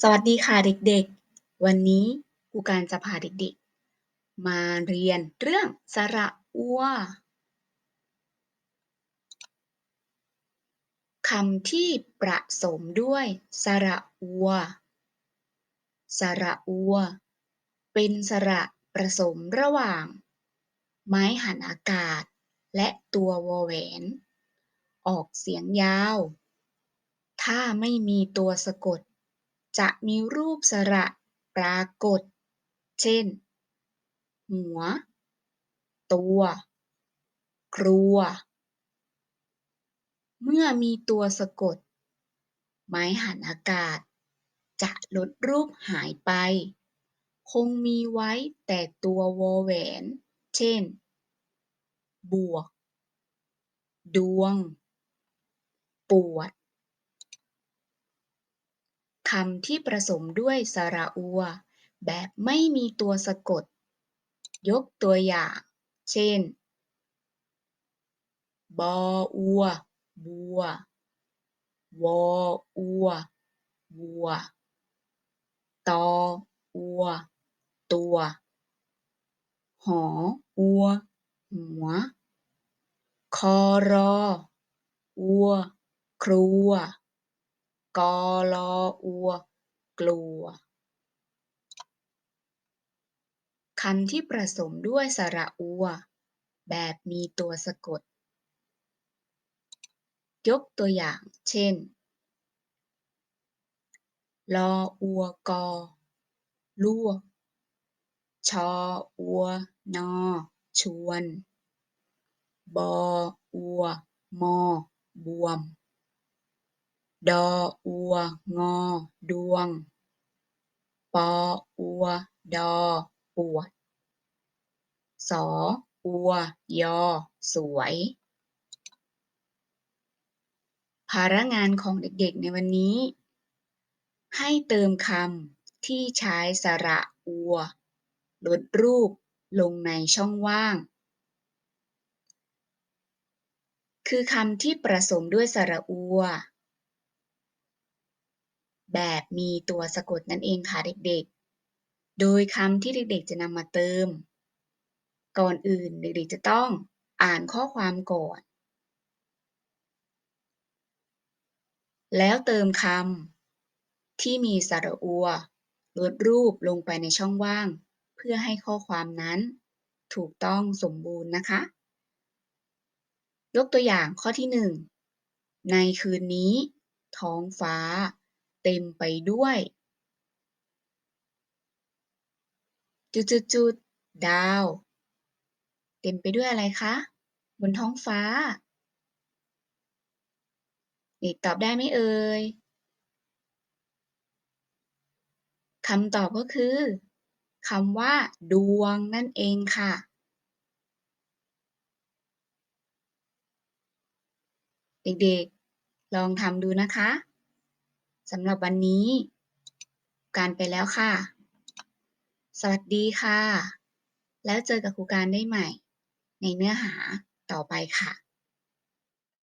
สวัสดีค่ะเด็กๆ วันนี้ครูการจะพาเด็กๆ มาเรียนเรื่องสระอัวคำที่ประสมด้วยสระอัว สระอัว เป็นสระประสมระหว่าง ไม้หันอากาศ และตัววอแหวน ออกเสียงยาว ถ้าไม่มีตัวสะกด จะมีรูปสระปรากฏ เช่น หัว ตัว ครัว เมื่อมีตัวสะกด ไม้หันอากาศ จะลดรูปหายไป คงมีไว้แต่ตัววอแหวน เช่น บวก ดวง ปวด คำที่ประสมด้วยสระอัว แบบไม่มีตัวสะกด ยกตัวอย่าง เช่น บออัว บัว วออัว วัว ตออัว ตัว หออัว หัว คอรอ อัว ครัว กอ ลอ อัว กลัว คำที่ประสมด้วยสระอัว แบบมีตัวสะกด ยกตัวอย่าง เช่น ลอ อัว กอลวชอ อัว นอ ชวน บอ อัว มอ บวม ดออัว งอ ดวง ปออัว ดอ ปวด สออัว ยอ สวย ภาระงานของเด็กๆในวันนี้ ให้เติมคำที่ใช้สระอัว ลดรูปลงในช่องว่าง คือคำที่ประสมด้วยสระอัว แบบมีตัวสะกดนั่นเองค่ะเด็กๆ โดยคำที่เด็กๆจะนำมาเติม ก่อนอื่นเด็กๆจะต้องอ่านข้อความก่อน แล้วเติมคำที่มีสระอัวลดรูปลงไปในช่องว่าง เพื่อให้ข้อความนั้น ถูกต้องสมบูรณ์นะคะ ยกตัวอย่างข้อที่หนึ่งในคืนนี้ ท้องฟ้า เต็มไปด้วย จุดๆๆดาว เต็มไปด้วยอะไรคะ บนท้องฟ้าเด็กตอบได้ไหมเอ่ยคำตอบก็คือคำว่า ดวงนั่นเองค่ะ เด็กๆ ลองทำดูนะคะ สำหรับวันนี้ การไปแล้วค่ะ สวัสดีค่ะ แล้วเจอกับครูการได้ใหม่ ในเนื้อหาต่อไปค่ะ